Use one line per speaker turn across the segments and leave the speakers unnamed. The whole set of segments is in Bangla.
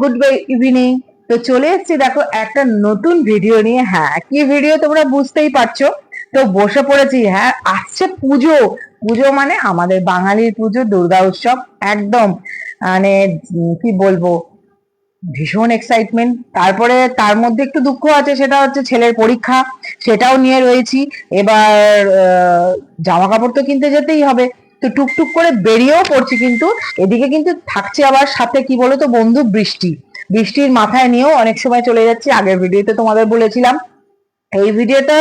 গুড বাই ইভিনিং তো চলে এসেছি, দেখো, একটা নতুন ভিডিও নিয়ে। হ্যাঁ কি ভিডিও তোমরা বুঝতেই পারছ? তো বসে পড়েছি হ্যাঁ আসছে পুজো। পুজো মানে আমাদের বাঙালির পুজো, দুর্গা উৎসব, একদম মানে কি বলব, ভীষণ এক্সাইটমেন্ট তারপরে তার মধ্যে একটু দুঃখ আছে, সেটা হচ্ছে ছেলের পরীক্ষা, সেটাও নিয়ে রয়েছি। এবার জামা কাপড় তো কিনতে যেতেই হবে। তো টুকটুক করে বেরিয়েও পড়ছি কিন্তু, এদিকে কিন্তু থাকছে আবার সাথে কি বলতো বন্ধু বৃষ্টি। বৃষ্টির মাথায় নিয়েও অনেক সময় চলে যাচ্ছি, আগের ভিডিওতে তোমাদের বলেছিলাম। এই ভিডিওতে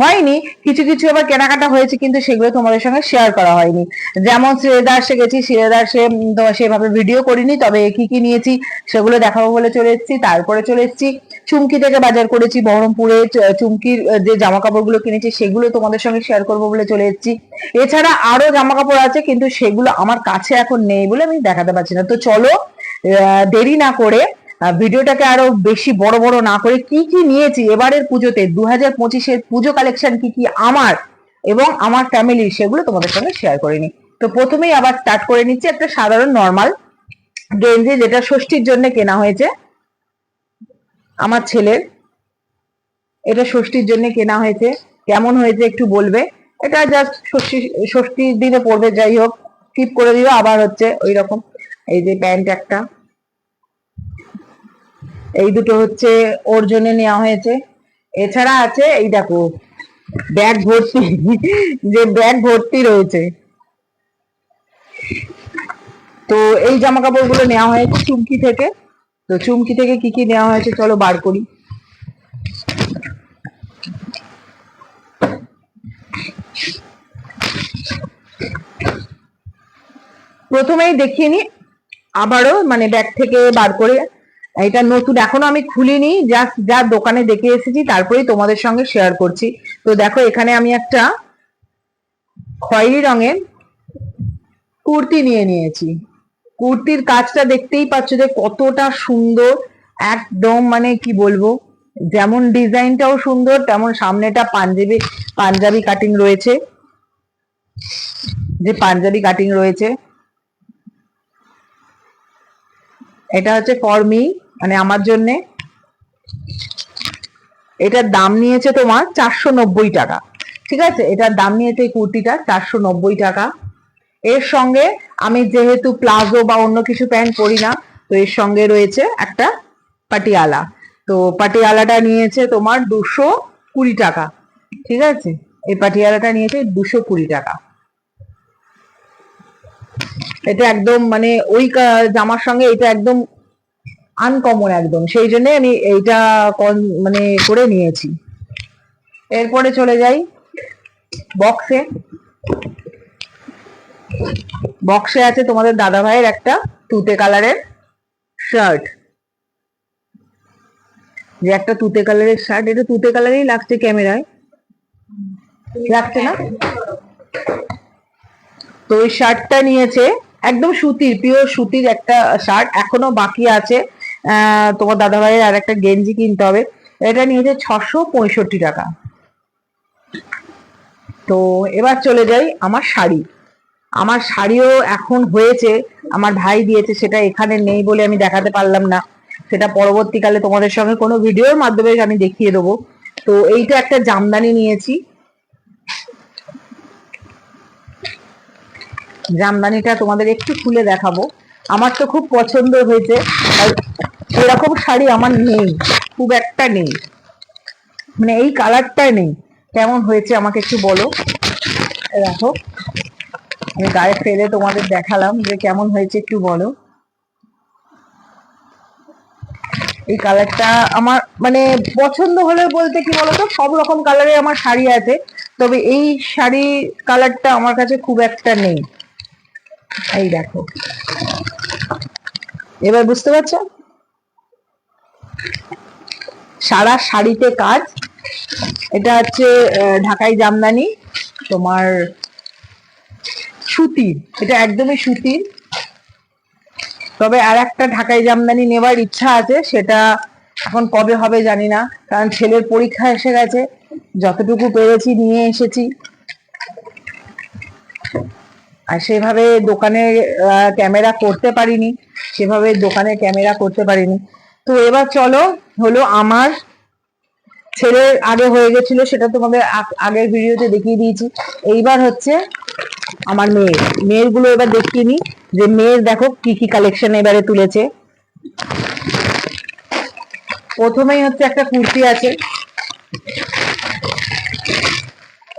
হয়নি, কিছু কিছু আবার কেনাকাটা হয়েছে কিন্তু সেগুলো তোমাদের সঙ্গে শেয়ার করা হয়নি। যেমন শ্রেদাসে গেছি শ্রেদাসে তো সেভাবে ভিডিও করিনি, তবে কি কি নিয়েছি সেগুলো দেখাবো বলে চলে এসেছি, তারপরে চলে এসেছি, চুমকি থেকে বাজার করেছি, বহরমপুরে চুমকির যে জামা কাপড়গুলো কিনেছি সেগুলো তোমাদের সঙ্গে শেয়ার করব বলে চলে এসেছি। এছাড়া আরও জামা কাপড় আছে, কিন্তু সেগুলো আমার কাছে এখন নেই বলে আমি দেখাতে পারছি না। তো চলো দেরি না করে ভিডিওটাকে আরও বেশি বড় বড় না করে কি কি নিয়েছি? এবারের পুজোতে দু হাজার পঁচিশের পুজো কালেকশন কি কি আমার এবং আমার ফ্যামিলির সেগুলো তোমাদের সঙ্গে শেয়ার করে নি তো প্রথমেই আবার স্টার্ট করে নিচ্ছি একটা সাধারণ নর্মাল গেঞ্জি যেটা ষষ্ঠীর জন্য কেনা হয়েছে। আমার ছেলের। এটা ষষ্ঠীর জন্য কেনা হয়েছে। কেমন হয়েছে একটু বলবে? এটা জাস্ট ষষ্ঠী, ষষ্ঠীর দিনে পড়বে, যাই হোক স্কিপ করে দিও। আবার হচ্ছে ওই রকম এই যে প্যান্ট একটা। এই দুটো হচ্ছে ওর জন্য নেওয়া হয়েছে। এছাড়া আছে এই দেখো, ব্যাগ ভর্তি, যে ব্যাগ ভর্তি রয়েছে। তো এই জামা কাপড়গুলো নেওয়া হয়েছে চুমকি থেকে। তো চুমকি থেকে কি কি নেওয়া হয়েছে চলো বার করি। প্রথমেই দেখিয়ে নি, আবারও মানে ব্যাগ থেকে বার করে এটা নতুন, এখনও আমি খুলিনি জাস্ট যা দোকানে দেখে এসেছি, তারপরেই তোমাদের সঙ্গে শেয়ার করছি। তো দেখো, এখানে আমি একটা খয়েরি রঙের কুর্তি নিয়ে নিয়েছি। কুর্তির কাজটা দেখতেই পাচ্ছ যে কতটা সুন্দর, একদম মানে কি বলব, যেমন ডিজাইনটাও সুন্দর, তেমন সামনেটা পাঞ্জাবি পাঞ্জাবি কাটিং রয়েছে। যে পাঞ্জাবি কাটিং রয়েছে। এটা হচ্ছে ফরমি মানে আমার জন্য এটার দাম নিয়েছে তোমার চারশো নব্বই টাকা। ঠিক আছে? এটার দাম নিয়েছে এই কুর্তিটা চারশো নব্বই টাকা। এর সঙ্গে আমি যেহেতু প্লাজো বা অন্য কিছু প্যান্ট পরি না, তো এর সঙ্গে রয়েছে একটা পাটিয়ালা। তো পাটিয়ালাটা নিয়েছে তোমার দুশো কুড়ি টাকা। ঠিক আছে? এই পাটিয়ালাটা নিয়েছে দুশো কুড়ি টাকা। এটা একদম মানে ওই জামার সঙ্গে এটা একদম আনকমন একদম। সেই জন্য আমি এইটা মানে করে নিয়েছি। এরপরে চলে যাই বক্সে বক্সে আছে তোমাদের দাদা ভাইয়ের একটা তুতে কালারের শার্ট যে একটা তুতে কালারের শার্ট এটা তুতে কালারই লাগছে ক্যামেরায়। লাগছে না? তো ওই শার্টটা নিয়েছে, একদম সুতির পিওর সুতির একটা শার্ট এখনও বাকি আছে। তোমার দাদা ভাইয়ের আর একটা গেঞ্জি কিনতে হবে। এটা নিয়েছে ছশো পঁয়ষট্টি টাকা। তো এবার চলে যাই আমার শাড়ি। আমার শাড়িও এখন হয়েছে, আমার ভাই দিয়েছে, সেটা এখানে নেই বলে আমি দেখাতে পারলাম না। সেটা পরবর্তীকালে তোমাদের সঙ্গে কোনো ভিডিওর মাধ্যমে আমি দেখিয়ে দেবো। তো এইটা একটা জামদানি নিয়েছি। জামদানিটা তোমাদের একটু খুলে দেখাবো। আমার তো খুব পছন্দ হয়েছে। এরকম শাড়ি আমার নেই, খুব একটা নেই। মানে এই কালারটা নেই। কেমন হয়েছে আমাকে একটু বলো। দেখো, আমি গায়ে ফেলে তোমাদের দেখালাম যে কেমন হয়েছে একটু বলো। এই কালারটা আমার মানে পছন্দ হলে বলতে কি বলতো, সব রকম কালারে আমার শাড়ি আছে। তবে এই শাড়ি কালারটা আমার কাছে খুব একটা নেই। এই দেখো। এবার বুঝতে পারছ? সারা শাড়িতে কাজ। এটা হচ্ছে ঢাকাই জামদানি, তোমার সুতির এটা একদমই সুতির তবে আর একটা ঢাকাই জামদানি নেবার ইচ্ছা আছে, সেটা এখন কবে হবে জানি না, কারণ ছেলের পরীক্ষা এসে গেছে। যতটুকু পেরেছি নিয়ে এসেছি। আর সেভাবে দোকানে ক্যামেরা করতে পারিনি। সেভাবে দোকানে ক্যামেরা করতে পারিনি। তো এবার চলো, হলো আমার ছেলের আগে হয়ে গেছিল, সেটা তোমাদের আগের ভিডিওতে দেখিয়ে দিয়েছি। এইবার হচ্ছে আমার মেয়ের। মেয়েরগুলো এবার দেখিয়ে যে মেয়ের দেখো কি কি কালেকশন এবারে তুলেছে। প্রথমেই হচ্ছে একটা কুর্তি আছে।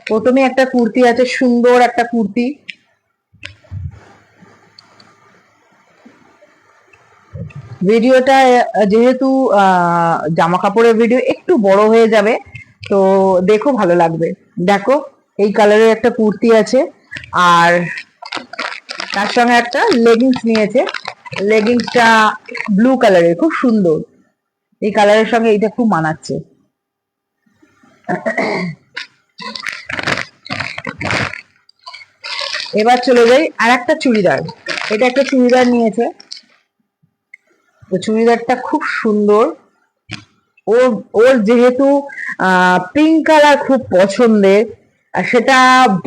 প্রথমে একটা কুর্তি আছে, সুন্দর একটা কুর্তি। ভিডিওটা যেহেতু জামা কাপড়ের ভিডিও একটু বড় হয়ে যাবে, তো দেখো ভালো লাগবে। দেখো, এই কালারের একটা কুর্তি আছে, আর তার সঙ্গে একটা লেগিংস নিয়েছে। লেগিংসটা ব্লু কালারের খুব সুন্দর। এই কালারের সঙ্গে এটা খুব মানাচ্ছে। এবার চলে যাই আর একটা চুড়িদার। এটা একটা চুড়িদার নিয়েছে। তো চুড়িদারটা খুব সুন্দর। ওর ওর যেহেতু পিঙ্ক কালার খুব পছন্দের, আর সেটা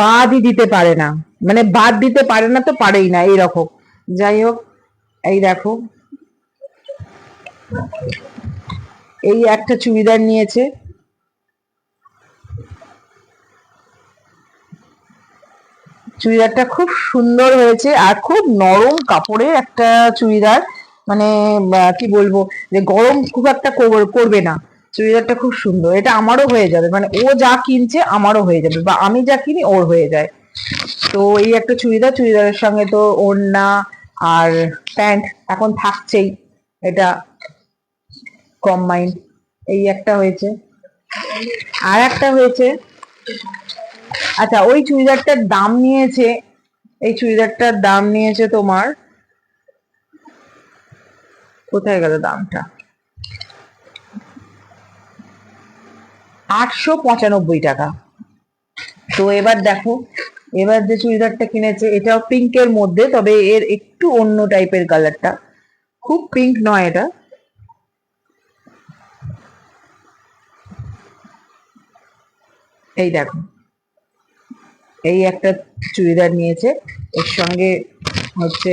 বাদই দিতে পারে না। মানে বাদ দিতে পারে না তো পারেই না, এইরকম। যাই হোক, এই দেখো। এই একটা চুড়িদার নিয়েছে। চুড়িদারটা খুব সুন্দর হয়েছে, আর খুব নরম কাপড়ের একটা চুড়িদার। মানে কি বলব, যে গরম খুব একটা কর- করবে না। চুড়িদারটা খুব সুন্দর, এটা আমারও হয়ে যাবে। মানে ও যা কিনছে আমারও হয়ে যাবে, বা আমি যা কিনি ওর হয়ে যায়। তো এই একটা চুড়িদার, চুড়িদারের সঙ্গে তো ওড়না আর প্যান্ট এখন থাকছেই, এটা কম্বাইন এই একটা হয়েছে। আর একটা হয়েছে আচ্ছা ওই চুড়িদারটার দাম নিয়েছে, এই চুড়িদারটার দাম নিয়েছে তোমার কোথায় গেল দামটা? আটশো পঁচানব্বই টাকা। তো এবার দেখো, এবার যে চুড়িদারটা কিনেছে, এটাও পিঙ্কের মধ্যে, তবে এর একটু অন্য টাইপের কালারটা খুব পিঙ্ক নয় এটা। এই দেখো, এই একটা চুড়িদার নিয়েছে। এর সঙ্গে হচ্ছে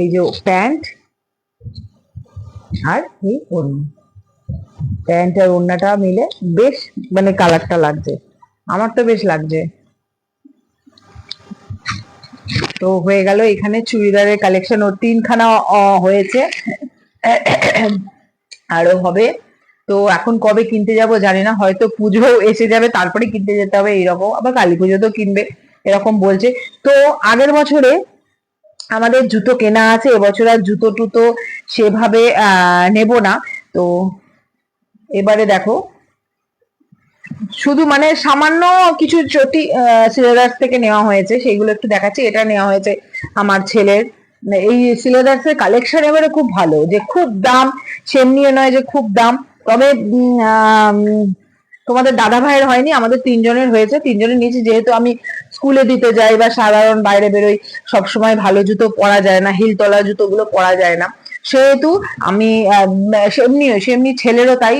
এই যে প্যান্ট আর এই ওড়না প্যান্ট আর ওড়নাটা মিলে বেশ মানে কালারটা লাগছে। আমার তো বেশ লাগছে। তো হয়ে গেল এখানে চুড়িদারের কালেকশন ও তিনখানা হয়েছে। আরও হবে। তো এখন কবে কিনতে যাব জানি না, হয়তো পুজো এসে যাবে, তারপরে কিনতে যেতে হবে, এইরকম। আবার কালী পুজো তো কিনবে, এরকম বলছে। তো আগের বছরে আমাদের জুতো কেনা আছে, এবছর আর জুতো টুতো সেভাবে নেব না। তো এবারে দেখো। শুধু মানে সামান্য কিছু চটি সিলেদার্স থেকে নেওয়া হয়েছে সেইগুলো একটু দেখাচ্ছি। এটা নেওয়া হয়েছে আমার ছেলের। এই সিলেদার্স এর কালেকশন এবারে খুব ভালো, যে খুব দাম, সেমনিও নয় যে খুব দাম। তবে তোমাদের দাদা ভাইয়ের হয়নি, আমাদের তিনজনের হয়েছে। তিনজনের নিয়েছি, যেহেতু আমি স্কুলে দিতে যাই বা সাধারণ বাইরে বেরোই সবসময় ভালো জুতো পরা যায় না হিল তলা জুতোগুলো পরা যায় না। সেহেতু আমি সেমনি সেমনি ছেলেরও তাই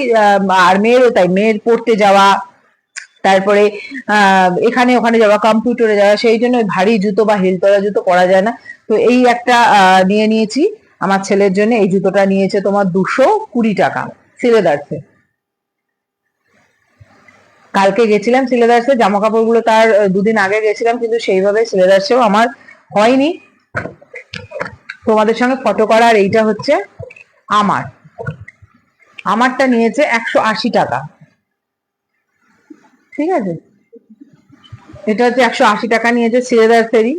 আর মেয়েরও তাই, মেয়ের পড়তে যাওয়া, তারপরে এখানে ওখানে যাওয়া কম্পিউটারে যাওয়া, সেই জন্য ভারী জুতো বা হিলতলা জুতো পরা যায় না। তো এই একটা নিয়ে নিয়েছি, আমার ছেলের জন্য, এই জুতোটা নিয়েছে তোমার দুশো কুড়ি টাকা সিলেদার্সে কালকে গেছিলাম সিলেদার্সে জামা কাপড়গুলো তার দুদিন আগে গেছিলাম, কিন্তু সেইভাবে সিলেদার্সেও আমার হয়নি। তোমাদের সঙ্গে ফটো করা আর এইটা হচ্ছে আমার। আমারটা নিয়েছে একশো আশি টাকা। ঠিক আছে? এটা হচ্ছে একশো আশি টাকা নিয়েছে সিলেদার্সেরই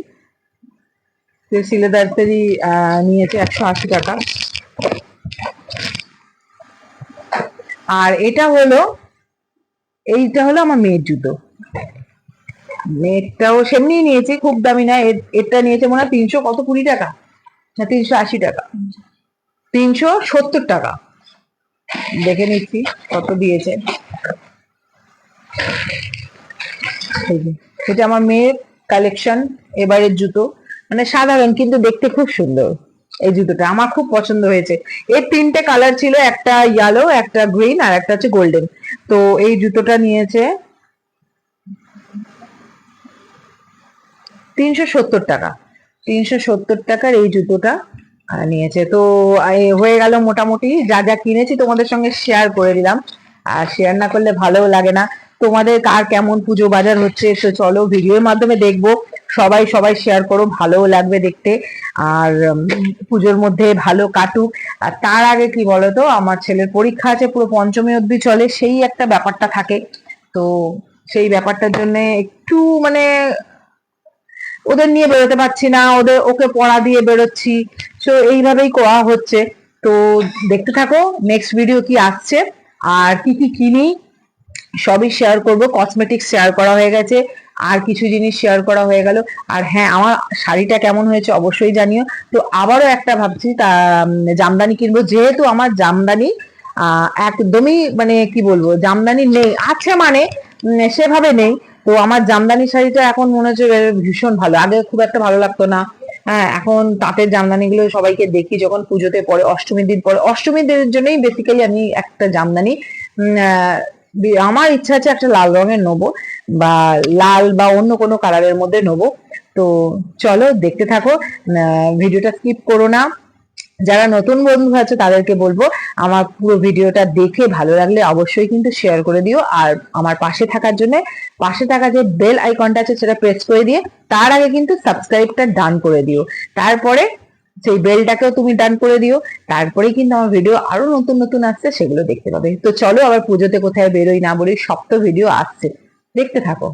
সিলেদার্সেরই নিয়েছে একশো আশি টাকা। আর এটা হলো এইটা হলো আমার মেয়ের জুতো। মেয়েরটাও সেমনি নিয়েছে, খুব দামি না এটা নিয়েছে মনে হয় তিনশো কত কুড়ি টাকা? না, তিনশো আশি টাকা। তিনশো সত্তর টাকা। দেখে নিচ্ছি কত দিয়েছে। এটা আমার মেয়ের কালেকশন এবারের জুতো। মানে সাধারণ, কিন্তু দেখতে খুব সুন্দর। এই জুতোটা আমার খুব পছন্দ হয়েছে। এর তিনটে কালার ছিল, একটা ইয়েলো একটা গ্রিন আর একটা হচ্ছে গোল্ডেন তো এই জুতোটা নিয়েছে তিনশো সত্তর টাকা। তিনশো সত্তর টাকার এই জুতোটা নিয়েছে। তো হয়ে গেল মোটামুটি। যা যা কিনেছি তোমাদের সঙ্গে শেয়ার করে দিলাম। আর শেয়ার না করলে ভালোও লাগে না। তোমাদের কার কেমন পুজো বাজার হচ্ছে তো চলো ভিডিওর মাধ্যমে দেখব। সবাই সবাই শেয়ার করো, ভালোও লাগবে দেখতে। আর পুজোর মধ্যে ভালো কাটুক। আর তার আগে কি বলতো, আমার ছেলের পরীক্ষা আছে, পুরো পঞ্চমী অবধি চলে, সেই একটা ব্যাপারটা থাকে। তো সেই ব্যাপারটার জন্য একটু মানে ওদের নিয়ে বেরোতে পারছি না, ওদের, ওকে পড়া দিয়ে বেরোচ্ছি। তো এইভাবেই করা হচ্ছে। তো দেখতে থাকো নেক্সট ভিডিও কি আসছে। আর কি কি কিনি, সবই শেয়ার করব। কসমেটিক্স শেয়ার করা হয়ে গেছে। আর কিছু জিনিস শেয়ার করা হয়ে গেল। আর হ্যাঁ আমার শাড়িটা কেমন হয়েছে অবশ্যই জানিও। তো আবারও একটা ভাবছি, তা জামদানি কিনবো। যেহেতু আমার জামদানি একদমই মানে কি বলব, জামদানি নেই। আছে মানে সেভাবে নেই। তো আমার জামদানি শাড়িটা এখন মনে হচ্ছে ভীষণ ভালো। আগে খুব একটা ভালো লাগতো না। হ্যাঁ এখন তাঁতের জামদানি গুলো সবাইকে দেখি যখন পুজোতে পরে, অষ্টমীর দিন পরে। অষ্টমীর দিনের জন্যই বেসিক্যালি আমি একটা জামদানি আমার ইচ্ছা আছে একটা লাল রঙের নেব, বা লাল বা অন্য কোনো কালারের মধ্যে নেব। তো চলো দেখতে থাকো ভিডিওটা স্কিপ করো না। যারা নতুন বন্ধু আছে তাদেরকে বলব, আমার পুরো ভিডিওটা দেখে ভালো লাগলে অবশ্যই কিন্তু শেয়ার করে দিও। আর আমার পাশে থাকার জন্য, পাশে থাকা যে বেল আইকনটা আছে সেটা প্রেস করে দিয়ে, তার আগে কিন্তু সাবস্ক্রাইবটা ডান করে দিও। তারপরে সেই বেলটাকেও তুমি ডান করে দিও। তারপরে কিন্তু আমার ভিডিও আরও নতুন নতুন আসছে, সেগুলো দেখতে পাবে। তো চলো আবার পুজোতে কোথায় বেরোই না বলি সব তো ভিডিও আসছে। দেখতে থাকো।